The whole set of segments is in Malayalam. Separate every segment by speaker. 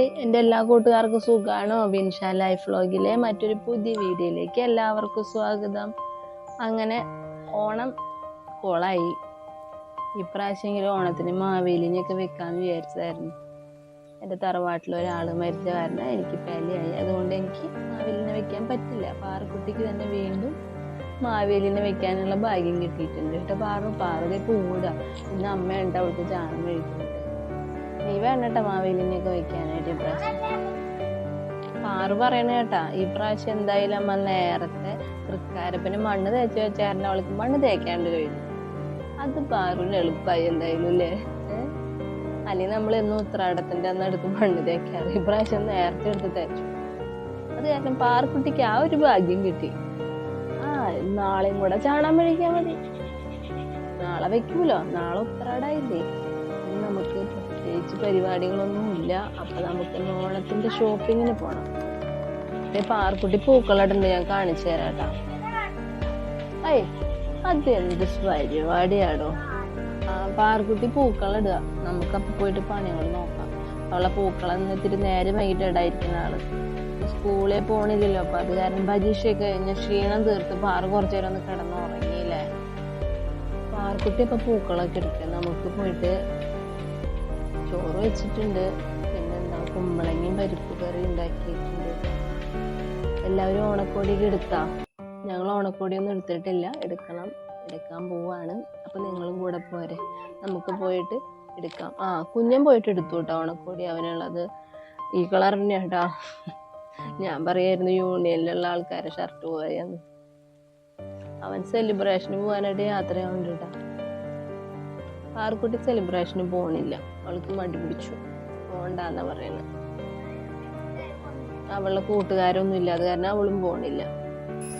Speaker 1: എല്ലാ കൂട്ടുകാർക്കും സുഖാണോ? ബിൻഷ ലൈഫ് വ്ളോഗിലെ മറ്റൊരു പുതിയ വീഡിയോയിലേക്ക് എല്ലാവർക്കും സ്വാഗതം. അങ്ങനെ ഓണം കോളായി. ഇപ്രാവശ്യമെങ്കിലും ഓണത്തിന് മാവേലിനെയൊക്കെ വെക്കാന്ന് വിചാരിച്ചതായിരുന്നു. എന്റെ തറവാട്ടിൽ ഒരാൾ മരിച്ച കാരണം എനിക്ക് പലിയായി. അതുകൊണ്ട് എനിക്ക് മാവേലിനെ വെക്കാൻ പറ്റില്ല. പാറക്കുട്ടിക്ക് തന്നെ വീണ്ടും മാവേലിനെ വെക്കാനുള്ള ഭാഗ്യം കിട്ടിയിട്ടുണ്ട്. കേട്ടോ പാറു പാറുതെ പൂവിടുക ഇന്ന് അമ്മയുണ്ട് അവിടുത്തെ ചാണം കഴിക്കുന്നുണ്ട് വേണ്ട കേട്ടോ മാവേലിനെയൊക്കെ വെക്കാനായിട്ട് ഇപ്രാവശ്യം പാറു പറയണ കേട്ടാ ഈ പ്രാവശ്യം എന്തായാലും അമ്മ നേരത്തെ തൃക്കാരപ്പന് മണ്ണ് തേച്ച് വെച്ചായിരുന്നു അവൾക്ക് മണ്ണ് തേക്കാണ്ട് കഴിഞ്ഞു. അത് പാറുവിന് എളുപ്പമായി എന്തായാലും അല്ലേ? അല്ലെങ്കിൽ നമ്മൾ എന്നും ഉത്രാടത്തിന്റെ അന്ന് എടുത്ത് മണ്ണ് തേക്കാറ് ഇപ്രാവശ്യം നേരത്തെ എടുത്ത് തേച്ചു. അത് കാരണം പാറക്കുട്ടിക്ക് ആ ഒരു ഭാഗ്യം കിട്ടി. ആ നാളെയും കൂടെ ചാണാൻ വഴിക്കാൻ മതി. നാളെ വെക്കൂലോ നാളെ ഉത്രാടായില്ലേ? നമുക്ക് പ്രത്യേകിച്ച് പരിപാടികളൊന്നും ഇല്ല അപ്പൊ നമുക്ക് ഇന്ന് ഓണത്തിന്റെ ഷോപ്പിങ്ങിന് പോണം. ദേ പാർക്കുട്ടി പൂക്കളടുണ്ട് ഞാൻ കാണിച്ചു തരാം കേട്ടാ ഏയ് അത് എന്ത് പരിപാടിയാടോ പാർക്കുട്ടി പൂക്കളിടുക. നമുക്കപ്പൊ പോയിട്ട് പണികൾ നോക്കാം. അവളെ പൂക്കളെന്ന് ഇത്തിരി നേരെ വൈകിട്ട് ഇടായിരിക്കുന്ന ആൾ. സ്കൂളിൽ പോണില്ലല്ലോ അപ്പൊ അത് കാരണം പരീക്ഷയൊക്കെ കഴിഞ്ഞ ക്ഷീണം തീർത്ത് പാറ കുറച്ചു നേരം ഒന്ന് കിടന്നുറങ്ങിയില്ലേ. പാർക്കുട്ടി അപ്പൊ പൂക്കളൊക്കെ എടുക്കുക നമുക്ക് പോയിട്ട് ചോറ് വെച്ചിട്ടുണ്ട്. പിന്നെന്താ കുമ്പളങ്ങയും പരിപ്പ് കറി ഉണ്ടാക്കിയിട്ടുണ്ട്. എല്ലാവരും ഓണക്കോടിയൊക്കെ എടുത്താ? ഞങ്ങൾ ഓണക്കോടിയൊന്നും എടുത്തിട്ടില്ല. എടുക്കണം. എടുക്കാൻ പോവാണ്. അപ്പൊ നിങ്ങളും കൂടെ പോരെ. നമുക്ക് പോയിട്ട് എടുക്കാം. ആ കുഞ്ഞൻ പോയിട്ട് എടുത്തു കേട്ടോ ഓണക്കോടി അവനുള്ളത്. ഈ കളർ തന്നെയാണ് കേട്ടോ ഞാൻ പറയായിരുന്നു യൂണിയനിലുള്ള ആൾക്കാരെ ഷർട്ട് പോയെന്ന് അവൻ സെലിബ്രേഷന് പോകാനായിട്ട് യാത്രയാവുന്നുണ്ട് കേട്ടോ ആർക്കുട്ടി സെലിബ്രേഷന് പോണില്ല. അവൾക്ക് മടി പിടിച്ചു. പോണ്ടെന്നാ പറയുന്നത് അവളുടെ കൂട്ടുകാരൊന്നും ഇല്ല. അത് കാരണം അവളും പോണില്ല.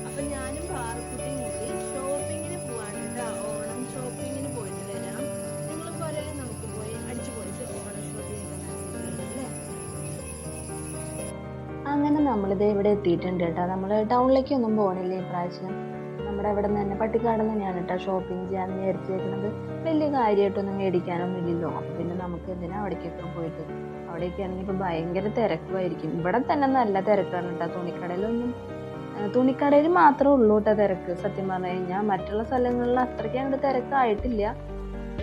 Speaker 1: അപ്പൊ ഞാനും പാർക്കുട്ടിയും കൂടി ഷോപ്പിങ്ങിന് പോവാണ് ഓണം ഷോപ്പിങ്ങിന് പോയിട്ട് വരാം. നിങ്ങൾ പോലെ നമുക്ക് പോയി അടിച്ചു പോയിട്ട് ഓണം ഷോപ്പിംഗ് അങ്ങനെ നമ്മളിത് ഇവിടെ എത്തിയിട്ടുണ്ട് കേട്ടോ. നമ്മൾ ടൗണിലേക്കൊന്നും പോകണില്ല ഇപ്രാവശ്യം നമ്മുടെ ഇവിടെ നിന്ന് തന്നെ പട്ടിക്കാട് തന്നെയാണ് കേട്ടോ ഷോപ്പിംഗ് ചെയ്യാൻ വിചാരിച്ചേക്കുന്നത്. വലിയ കാര്യമായിട്ടൊന്നും മേടിക്കാനൊന്നും ഇല്ലല്ലോ അപ്പം പിന്നെ നമുക്ക് എന്തിനാ അവിടേക്കൊക്കെ പോയിട്ട്? അവിടെയൊക്കെ ആണെങ്കിൽ ഇപ്പം ഭയങ്കര തിരക്കുമായിരിക്കും. ഇവിടെ തന്നെ നല്ല തിരക്കാണ് കേട്ടോ. തുണിക്കടയിലൊന്നും തുണിക്കടയിൽ മാത്രമേ ഉള്ളൂ കേട്ടോ തിരക്ക്. സത്യം പറഞ്ഞു കഴിഞ്ഞാൽ മറ്റുള്ള സ്ഥലങ്ങളിൽ അത്രയ്ക്ക് അങ്ങോട്ട് തിരക്കായിട്ടില്ല.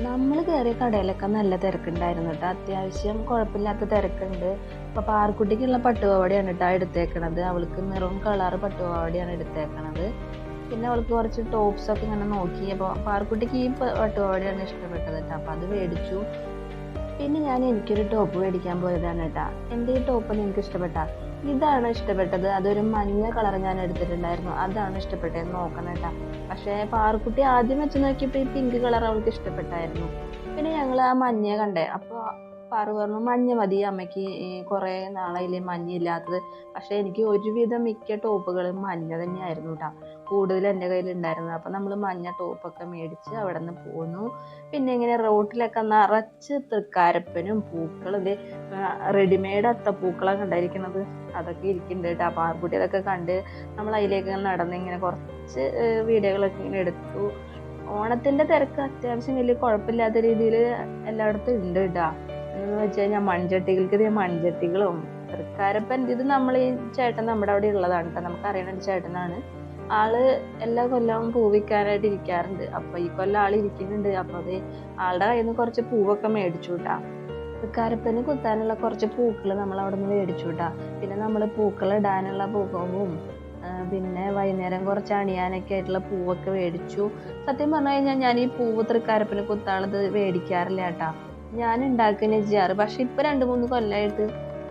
Speaker 1: നമ്മൾ കയറിയ കടയിലൊക്കെ നല്ല തിരക്കുണ്ടായിരുന്നു കേട്ടോ. അത്യാവശ്യം കുഴപ്പമില്ലാത്ത തിരക്കുണ്ട്. ഇപ്പൊ പാർക്കുട്ടിക്കുള്ള പട്ടുപാവാടയാണ് കേട്ടോ എടുത്തേക്കണത്. അവൾക്ക് നിറവും കളറ് പട്ടുപാവാടയാണ് എടുത്തേക്കണത്. പിന്നെ അവൾക്ക് കുറച്ച് ടോപ്സ് ഒക്കെ ഇങ്ങനെ നോക്കി അപ്പോൾ പാർക്കുട്ടിക്ക് ഈ പട്ടുപാവാടയാണ് ഇഷ്ടപ്പെട്ടത് കേട്ടോ അപ്പം അത് മേടിച്ചു. പിന്നെ ഞാൻ എനിക്കൊരു ടോപ്പ് മേടിക്കാൻ പോയതാണ് കേട്ടാ എന്റെ ഈ ടോപ്പ് എനിക്ക് ഇഷ്ടപ്പെട്ട? ഇതാണ് ഇഷ്ടപ്പെട്ടത്? അതൊരു മഞ്ഞ കളർ ഞാൻ എടുത്തിട്ടുണ്ടായിരുന്നു. അതാണ് ഇഷ്ടപ്പെട്ടത് നോക്കണം കേട്ടാ പക്ഷേ പാർക്കുട്ടി ആദ്യം വെച്ച് നോക്കിയപ്പോൾ ഈ പിങ്ക് കളർ അവൾക്ക് ഇഷ്ടപ്പെട്ടായിരുന്നു. പിന്നെ ഞങ്ങൾ ആ മഞ്ഞ കണ്ടേ. അപ്പോൾ പാറു പറഞ്ഞു മഞ്ഞ മതി അമ്മയ്ക്ക്. കുറേ നാളായില്ലേ മഞ്ഞ ഇല്ലാത്തത്. പക്ഷേ എനിക്ക് ഒരുവിധം മിക്ക ടോപ്പുകളും മഞ്ഞ തന്നെയായിരുന്നു കേട്ടോ കൂടുതൽ എന്റെ കയ്യിലുണ്ടായിരുന്നത് അപ്പം നമ്മൾ മഞ്ഞ ടോപ്പൊക്കെ മേടിച്ച് അവിടെ നിന്ന് പോന്നു. പിന്നെ ഇങ്ങനെ റോട്ടിലൊക്കെ നിറച്ച് തൃക്കാരപ്പനും പൂക്കളും റെഡിമെയ്ഡ് അത്തപ്പൂക്കളൊക്കെ ഉണ്ടായിരിക്കുന്നത് അതൊക്കെ ഇരിക്കുന്നുണ്ട് കേട്ടോ. അപ്പോൾ ആർക്കുട്ടി അതൊക്കെ കണ്ട് നമ്മൾ അതിലേക്ക് നടന്ന് ഇങ്ങനെ കുറച്ച് വീഡിയോകളൊക്കെ ഇങ്ങനെ എടുത്തു. ഓണത്തിന്റെ തിരക്ക് അത്യാവശ്യം വലിയ കുഴപ്പമില്ലാത്ത രീതിയിൽ എല്ലായിടത്തും ഉണ്ട് കേട്ടോ. എന്ന് വെച്ച് കഴിഞ്ഞാൽ മൺചട്ടികൾക്ക് ഇതേ മൺചട്ടികളും തൃക്കാരപ്പൻ ഇത് നമ്മൾ ഈ ചേട്ടൻ നമ്മുടെ അവിടെ ഉള്ളതാണ് കേട്ടോ. നമുക്ക് അറിയണ ഒരു ചേട്ടനാണ്. ആൾ എല്ലാ കൊല്ലവും പൂവിക്കാനായിട്ട് ഇരിക്കാറുണ്ട്. അപ്പൊ ഈ കൊല്ലം ആൾ ഇരിക്കുന്നുണ്ട്. അപ്പൊ അത് ആളുടെ കയ്യിൽ നിന്ന് കുറച്ച് പൂവൊക്കെ മേടിച്ചു കിട്ടാം കരപ്പന് കുത്താനുള്ള കുറച്ച് പൂക്കൾ നമ്മൾ അവിടെ നിന്ന് മേടിച്ചു കിട്ടാം പിന്നെ നമ്മൾ പൂക്കൾ ഇടാനുള്ള പൂക്കവും പിന്നെ വൈകുന്നേരം കുറച്ച് അണിയാനൊക്കെ ആയിട്ടുള്ള പൂവൊക്കെ മേടിച്ചു. സത്യം പറഞ്ഞു കഴിഞ്ഞാൽ ഞാൻ ഈ പൂവ് തൃക്കാരപ്പന് കുത്താനുള്ളത് മേടിക്കാറില്ല കേട്ടാ ഞാൻ ഉണ്ടാക്കുകയാണ് ചെയ്യാറ് പക്ഷെ ഇപ്പൊ രണ്ട് മൂന്ന് കൊല്ലമായിട്ട്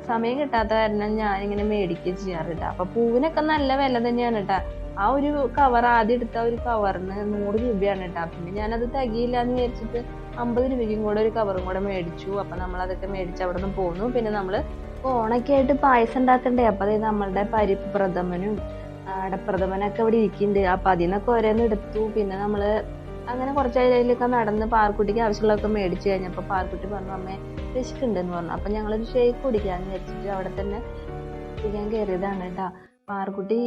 Speaker 1: സമയം കിട്ടാത്ത കാരണം ഞാനിങ്ങനെ മേടിക്കുക ചെയ്യാറ് കേട്ടോ അപ്പൊ പൂവിനൊക്കെ നല്ല വില തന്നെയാണ് കേട്ടാ ആ ഒരു കവർ ആദ്യം എടുത്ത ഒരു കവറിന് നൂറ് രൂപയാണ് കേട്ടോ പിന്നെ ഞാനത് തികയില്ല എന്ന് വിചാരിച്ചിട്ട് അമ്പത് രൂപയ്ക്കും കൂടെ ഒരു കവറും കൂടെ മേടിച്ചു. അപ്പൊ നമ്മൾ അതൊക്കെ മേടിച്ച് അവിടെ നിന്ന് പോന്നു. പിന്നെ നമ്മൾ ഓണൊക്കെ ആയിട്ട് പായസം ഉണ്ടാക്കണ്ടേ? അപ്പൊ അതായത് നമ്മളുടെ പരിപ്പ് പ്രഥമനും അടപ്രഥമനൊക്കെ ഇവിടെ ഇരിക്കുന്നുണ്ട്. അപ്പൊ നിന്നൊക്കെ ഓരോന്ന് എടുത്തു. പിന്നെ നമ്മൾ അങ്ങനെ കുറച്ച് അതിലൊക്കെ നടന്ന് പാർക്കുട്ടിക്ക് ആവശ്യമുള്ളതൊക്കെ മേടിച്ചു കഴിഞ്ഞപ്പോൾ പാർക്കുട്ടി പറഞ്ഞു അമ്മേ വിശക്കുണ്ടെന്ന് പറഞ്ഞു. അപ്പൊ ഞങ്ങളൊരു ഷേക്ക് കുടിക്കാന്ന് വിചാരിച്ചിട്ട് അവിടെ തന്നെ കുടിക്കാൻ കയറിയതാണ് കേട്ടാ പാർക്കുട്ടി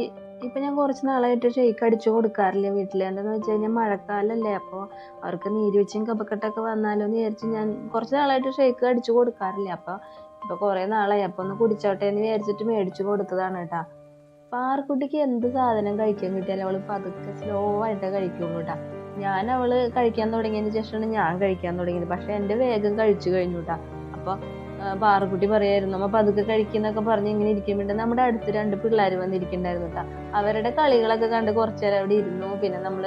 Speaker 1: ഇപ്പൊ ഞാൻ കുറച്ച് നാളായിട്ട് ഷേക്ക് അടിച്ചു കൊടുക്കാറില്ല വീട്ടിൽ എന്താണെന്ന് വെച്ച് കഴിഞ്ഞാൽ മഴക്കാലല്ലേ അപ്പോൾ അവർക്ക് നീരുവെച്ചും കപക്കെട്ടൊക്കെ വന്നാലോ എന്ന് വിചാരിച്ച് ഞാൻ കുറച്ച് നാളായിട്ട് ഷേക്ക് അടിച്ചു കൊടുക്കാറില്ല. അപ്പോൾ ഇപ്പൊ കുറേ നാളായി അപ്പോൾ ഒന്ന് കുടിച്ചോട്ടെ എന്ന് വിചാരിച്ചിട്ട് മേടിച്ചു കൊടുത്തതാണ് കേട്ടാ പാർക്കുട്ടിക്ക് എന്ത് സാധനം കഴിക്കാൻ കിട്ടിയാലും അവൾ പതുക്കെ സ്ലോ ആയിട്ട് കഴിക്കുള്ളൂ കേട്ടാ ഞാൻ അവൾ കഴിക്കാൻ തുടങ്ങിയതിന് ശേഷമാണ് ഞാൻ കഴിക്കാൻ തുടങ്ങിയത്. പക്ഷെ എന്റെ വേഗം കഴിച്ചു കഴിഞ്ഞു കേട്ടാ അപ്പൊ ആ, പാറക്കുട്ടി പറയായിരുന്നു അമ്മ പതുക്കെ കഴിക്കുന്നൊക്കെ പറഞ്ഞ് ഇങ്ങനെ ഇരിക്കുമ്പോൾ നമ്മുടെ അടുത്ത് രണ്ട് പിള്ളേർ വന്നിരിക്കണ്ടായിരുന്നു കേട്ടാ അവരുടെ കളികളൊക്കെ കണ്ട് കുറച്ചു നേരം അവിടെ ഇരുന്നു. പിന്നെ നമ്മൾ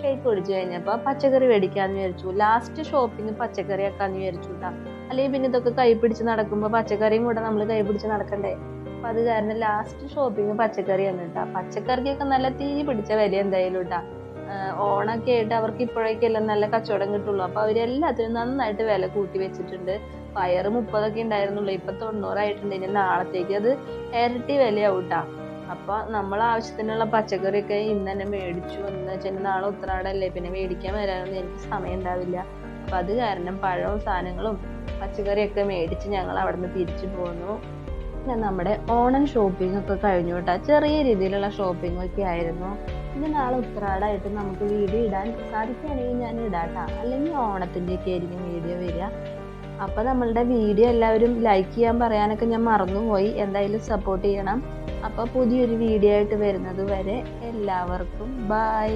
Speaker 1: ഷേക്ക് കുടിച്ചു കഴിഞ്ഞപ്പോ പച്ചക്കറി മേടിക്കാന്ന് വിചാരിച്ചു. ലാസ്റ്റ് ഷോപ്പിംഗ് പച്ചക്കറി ആക്കാന്ന് വിചാരിച്ചു കേട്ടാ അല്ലെങ്കിൽ പിന്നെ ഇതൊക്കെ കൈ പിടിച്ച് നടക്കുമ്പോ പച്ചക്കറിയും കൂടെ നമ്മൾ കൈ പിടിച്ച് നടക്കണ്ടേ? അപ്പൊ അത് കാരണം ലാസ്റ്റ് ഷോപ്പിംഗ് പച്ചക്കറിയാണ് കേട്ടാ പച്ചക്കറിക്കൊക്കെ നല്ല തീ പിടിച്ച വില എന്തായാലും കേട്ടാ ഓണൊക്കെ ആയിട്ട് അവർക്ക് ഇപ്പോഴേക്കെല്ലാം നല്ല കച്ചവടം കിട്ടുള്ളൂ. അപ്പൊ അവരെല്ലാത്തിനും നന്നായിട്ട് വില കൂട്ടി വെച്ചിട്ടുണ്ട്. പയറ് മുപ്പതൊക്കെ ഉണ്ടായിരുന്നുള്ളൂ. ഇപ്പൊ തൊണ്ണൂറായിട്ടുണ്ട്. ഇനി നാളത്തേക്ക് അത് ഇരട്ടി വിലയാവും ട്ടാ. അപ്പൊ നമ്മൾ ആവശ്യത്തിനുള്ള പച്ചക്കറിയൊക്കെ ഇന്ന് തന്നെ മേടിച്ചു. എന്ന് വെച്ചാൽ നാളെ ഉത്രാടല്ലേ? പിന്നെ മേടിക്കാൻ വരാനൊന്നും എനിക്ക് സമയം ഉണ്ടാവില്ല. അപ്പൊ അത് കാരണം പഴവും സാധനങ്ങളും പച്ചക്കറിയൊക്കെ മേടിച്ച് ഞങ്ങൾ അവിടുന്ന് തിരിച്ചു പോന്നു. പിന്നെ നമ്മുടെ ഓണം ഷോപ്പിംഗ് ഒക്കെ കഴിഞ്ഞു കേട്ടോ ചെറിയ രീതിയിലുള്ള ഷോപ്പിംഗ് ഒക്കെ ആയിരുന്നു. ഇനി നാളെ ഉത്രാടായിട്ട് നമുക്ക് വീഡിയോ ഇടാൻ സാധിക്കുകയാണെങ്കിൽ ഞാൻ ഇടാട്ടാ. അല്ലെങ്കിൽ ഓണത്തിന്റെ ഒക്കെ ആയിരിക്കും വീഡിയോ വരിക. അപ്പോൾ നമ്മളുടെ വീഡിയോ എല്ലാവരും ലൈക്ക് ചെയ്യാൻ പറയാനൊക്കെ ഞാൻ മറന്നുപോയി. എന്തായാലും സപ്പോർട്ട് ചെയ്യണം. അപ്പോൾ പുതിയൊരു വീഡിയോ ആയിട്ട് വരുന്നത് വരെ എല്ലാവർക്കും ബൈ